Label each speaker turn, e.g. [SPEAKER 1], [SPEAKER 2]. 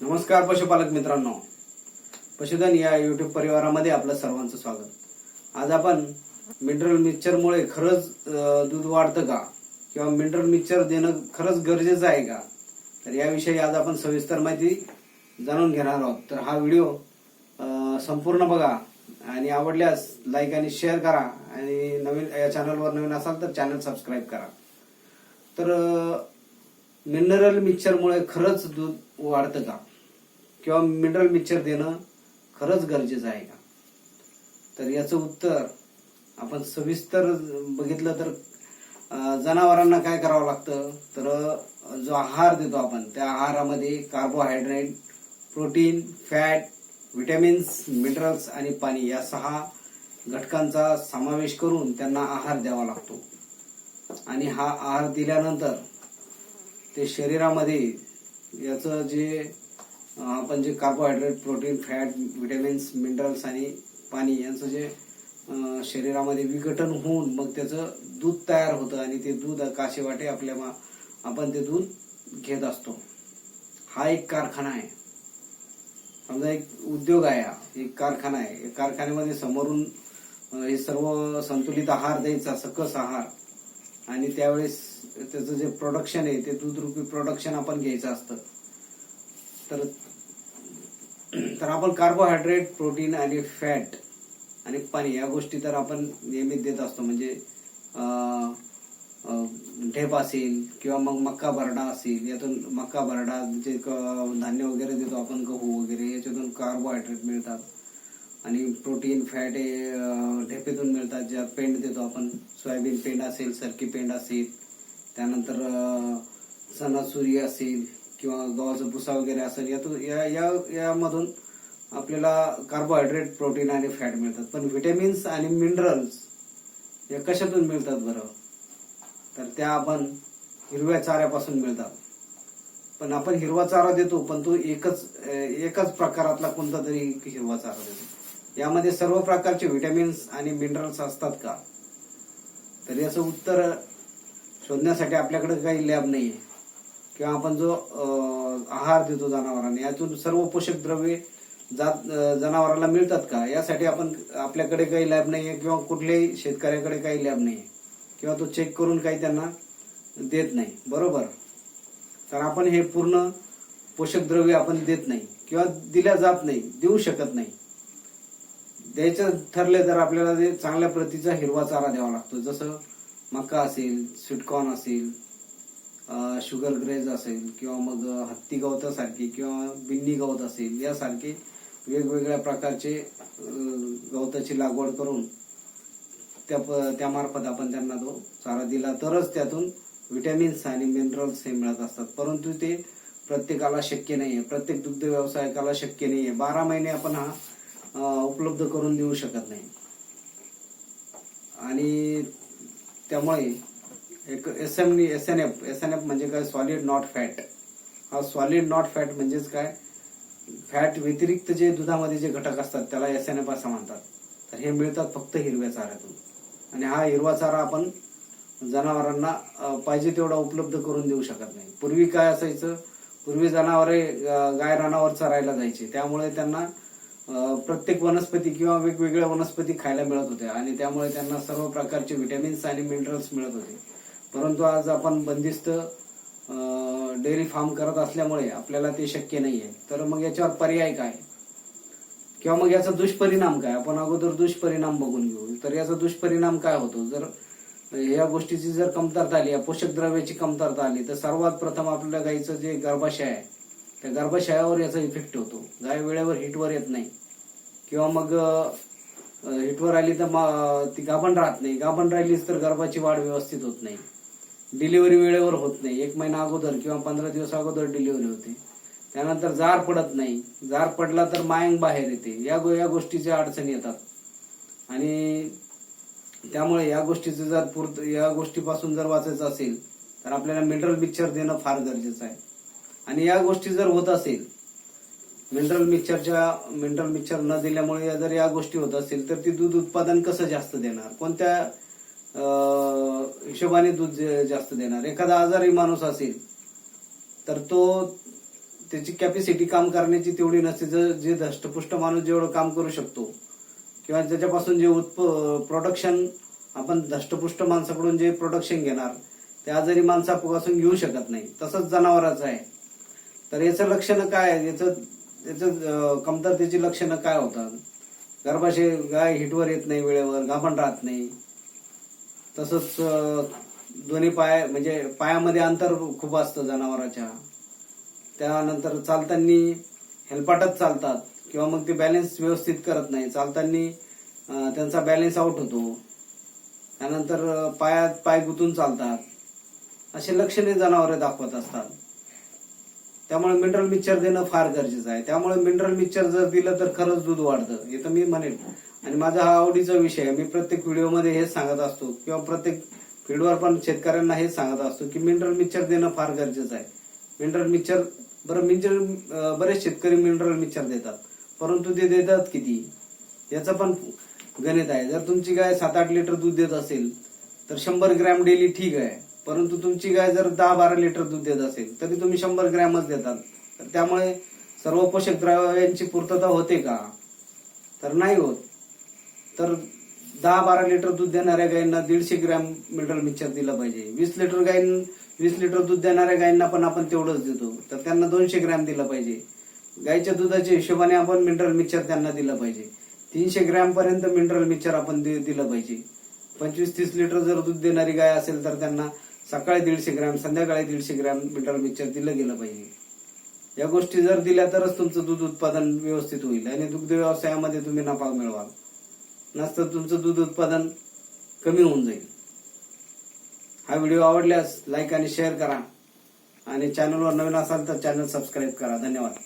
[SPEAKER 1] नमस्कार पशुपालक मित्रांनो. पशुधन या युट्यूब परिवारामध्ये आपलं सर्वांचं स्वागत. आज आपण मिनरल मिक्सचरमुळे खरंच दूध वाढतं का? किंवा मिनरल मिक्सर देणं खरंच गरजेचं आहे का? तर याविषयी आज आपण सविस्तर माहिती जाणून घेणार आहोत. तर हा व्हिडिओ संपूर्ण बघा आणि आवडल्यास लाईक आणि शेअर करा. आणि नवीन या चॅनलवर नवीन असाल तर चॅनल सबस्क्राईब करा. तर मिनरल मिक्सरमुळे खरंच दूध वाढतं का? किंवा मिनरल मिक्सर देणं खरंच गरजेचं आहे का? तर याचं उत्तर आपण सविस्तर बघितलं तर जनावरांना काय करावं लागतं? तर जो आहार देतो आपण त्या आहारामध्ये carbohydrate protein fat vitamins minerals आणि पाणी या सहा घटकांचा समावेश करून त्यांना आहार द्यावा लागतो. आणि हा आहार दिल्यानंतर ते शरीरामध्ये याचं जे आपण जे carbohydrate protein fat vitamins minerals आणि पाणी यांचं जे शरीरामध्ये विघटन होऊन मग त्याचं दूध तयार होतं आणि ते दूध काशे वाटे आपल्या मा- आपण ते दूध घेत असतो. हा एक कारखाना आहे. समजा एक उद्योग आहे हा. एक कारखाना आहे. या कारखान्यामध्ये समोरून हे सर्व संतुलित आहार द्यायचा सकस आहार. आणि त्यावेळेस त्याचं जे प्रोडक्शन आहे ते दूधरूपी प्रोडक्शन आपण घ्यायचं असतं. तर तर आपण कार्बोहायड्रेट प्रोटीन आणि फॅट आणि पाणी या गोष्टी तर आपण नियमित देत असतो. म्हणजे ढेप असेल किंवा मग मक्का बरडा असेल यातून मक्का बरडा जे क- धान्य वगैरे देतो आपण गहू वगैरे याच्यातून कार्बोहायड्रेट मिळतात. आणि प्रोटीन फॅट हे ढेपेतून मिळतात. ज्या पेंड देतो आपण सोयाबीन पेंड असेल सरकी पेंड असेल त्यानंतर सणासुरी असेल किंवा गव्हाचा भुसा वगैरे असेल यातून या या यामधून आपल्याला कार्बोहायड्रेट प्रोटीन आणि फॅट मिळतात. पण व्हिटॅमिन्स आणि मिनरल्स या कशातून मिळतात बरं? तर त्या आपण हिरव्या चाऱ्यापासून मिळतात. पण आपण हिरवा चारा देतो पण तो एकच एकच एकाच प्रकारातला कोणता तरी हिरवा चारा देतो. यामध्ये सर्व प्रकारचे व्हिटॅमिन्स आणि मिनरल्स असतात का? तर याचं उत्तर शोधण्यासाठी आपल्याकडे काही लॅब नाहीये. किंवा आपण जो आहार देतो जनावरांना यातून सर्व पोषक द्रव्ये जात जनावराला मिळतात का? यासाठी आपण आपल्याकडे काही लॅब नाहीये किंवा कुठल्याही शेतकऱ्याकडे काही लॅब नाहीये. किंवा तो चेक करून काही त्यांना देत नाही. बरोबर? तर आपण हे पूर्ण पोषक द्रव्य आपण देत नाही. किंवा दिल्या जात नाही देऊ शकत नाही. द्यायचं ठरले तर आपल्याला ते चांगल्या प्रतीचा हिरवा चारा द्यावा लागतो. जसं मका असेल स्वीटकॉर्न असेल शुगर ग्रेज असेल किंवा मग हत्ती गवतासारखी किंवा बिन्नी गवत असेल यासारखे वेगवेगळ्या प्रकारचे गवताची लागवड करून त्या प- त्यामार्फत आपण त्यांना तो चारा दिला. तरच त्यातून व्हिटॅमिन्स आणि मिनरल्स हे मिळत असतात. परंतु ते प्रत्येकाला शक्य नाहीये. प्रत्येक दुग्ध व्यवसायकाला शक्य नाहीये. बारा महिने आपण हा उपलब्ध करून देऊ शकत नाही. आणि त्यामुळे एक S M S N F S N F म्हणजे काय? सॉलिड नॉट फॅट हा सॉलिड नॉट फॅट म्हणजेच काय? फॅट व्यतिरिक्त जे दुधामध्ये जे घटक असतात त्याला एस एन एफ असं म्हणतात. तर हे मिळतात फक्त हिरव्या चाऱ्यातून. आणि हा हिरवा चारा आपण जनावरांना पाहिजे तेवढा उपलब्ध करून देऊ शकत नाही. पूर्वी काय असायचं? पूर्वी जनावरे गाय रानावर चरायला जायचे. त्यामुळे त्यांना प्रत्येक वनस्पती किंवा वेगवेगळ्या वनस्पती खायला मिळत होत्या आणि त्यामुळे त्यांना सर्व प्रकारचे विटॅमिन्स आणि मिनरल्स मिळत होते. परंतु आज आपण बंदिस्त डेअरी फार्म करत असल्यामुळे आपल्याला ते शक्य नाहीये. तर मग याच्यावर पर्याय काय? किंवा मग याचा दुष्परिणाम काय? आपण अगोदर दुष्परिणाम बघून घेऊ. तर याचा दुष्परिणाम काय होतो? जर या गोष्टीची जर कमतरता आली या पोषक द्रव्याची कमतरता आली तर सर्वात प्रथम आपल्या गाईचं जे गर्भाशय आहे त्या गर्भाशयावर याचा इफेक्ट होतो. गाय वेळेवर हिटवर येत नाही. किंवा मग हिटवर आली तर मा- ती गाभण राहत नाही. गाभण राहिलीच तर गर्भाची वाढ व्यवस्थित होत नाही. डिलिव्हरी वेळेवर होत नाही. एक महिना अगोदर किंवा पंधरा दिवस अगोदर डिलिव्हरी होते. त्यानंतर जार पडत नाही. जार पडला तर मायंग बाहेर येते. या गो- या गोष्टीच्या अडचणी येतात. आणि त्यामुळे या गोष्टीचं जर पूर्त या गोष्टीपासून जर वाचायचं असेल तर आपल्याला मिनरल पिक्चर देणं फार गरजेचं आहे. आणि या गोष्टी जर होत असेल मिनरल मिक्सरच्या मिनरल मिक्सर न दिल्यामुळे जर या गोष्टी होत असेल तर ती दूध उत्पादन कसं जास्त देणार? कोणत्या हिशोबाने दूध जास्त देणार? एखादा आजारी माणूस असेल तर तो त्याची कॅपॅसिटी काम करण्याची तेवढी नसते. जर जे धष्टपुष्ट माणूस जेवढं काम करू शकतो किंवा त्याच्यापासून जे उत्प प्रोडक्शन आपण धष्टपुष्ट माणसाकडून जे प्रोडक्शन घेणार ते आजारी माणसापासून घेऊ शकत नाही. तसंच जनावराचं आहे. तर याचं लक्षणं काय? आहे? याचं त्याचं कमतरतेची लक्षणं काय होतात? गर्भाशय गाय हिटवर येत नाही वेळेवर गाभण राहत नाही. तसंच दोन्ही पाय म्हणजे पायामध्ये अंतर खूप असतं जनावराच्या. त्यानंतर चालताना हेलपाटच चालतात किंवा मग ते बॅलन्स व्यवस्थित करत नाही. चालताना त्यांचा बॅलन्स आउट होतो. त्यानंतर पायात पाय गुंतून चालतात. असे लक्षणे जनावरे दाखवत असतात. त्यामुळे मिनरल मिक्सर देणं फार गरजेचं आहे. त्यामुळे मिनरल मिक्सर जर दिलं तर खरंच दूध वाढतं. हे तर मी म्हणेन. आणि माझा हा आवडीचा विषय आहे. मी प्रत्येक व्हिडिओमध्ये हेच सांगत असतो किंवा प्रत्येक फील्डवर पण शेतकऱ्यांना हेच सांगत असतो की मिनरल मिक्सर देणं फार गरजेचं आहे. मिनरल मिक्सर बरं मिनरल बरेच शेतकरी मिनरल मिक्सर देतात. परंतु ते देतात किती? याचं पण गणित आहे. जर तुमची गाय सात आठ लिटर दूध देत असेल तर शंभर ग्रॅम डेली ठीक आहे. परंतु तुमची गाय जर दहा बारा लिटर दूध देत असेल तरी तुम्ही शंभर ग्रॅमच देतात. तर त्यामुळे सर्व पोषक द्रव्यांची पूर्तता होते का? तर नाही होत. तर दहा बारा लिटर दूध देणाऱ्या गायींना दीडशे ग्रॅम मिनरल मिक्सर दिलं पाहिजे. वीस लिटर गाय वीस लिटर दूध देणाऱ्या गायींना पण आपण तेवढंच देतो. तर त्यांना दोनशे ग्रॅम दिलं पाहिजे. गायीच्या दुधाच्या हिशोबाने आपण मिनरल मिक्सर त्यांना दिलं पाहिजे. तीनशे ग्रॅम पर्यंत मिनरल मिक्सर आपण दि- दिलं पाहिजे. पंचवीस तीस लिटर जर दूध देणारी गाय असेल तर त्यांना सकाळी दीडशे ग्रॅम संध्याकाळी दीडशे ग्रॅम मिनरल मिक्सर दिलं गेलं पाहिजे. या गोष्टी जर दिल्या तरच तुमचं दूध उत्पादन व्यवस्थित होईल आणि दुग्ध व्यवसायामध्ये तुम्ही नफा मिळवाल. नसतं तुमचं दूध उत्पादन कमी होऊन जाईल. हा व्हिडिओ आवडल्यास लाईक आणि शेअर करा. आणि चॅनलवर नवीन असाल तर चॅनल सबस्क्राईब करा. धन्यवाद.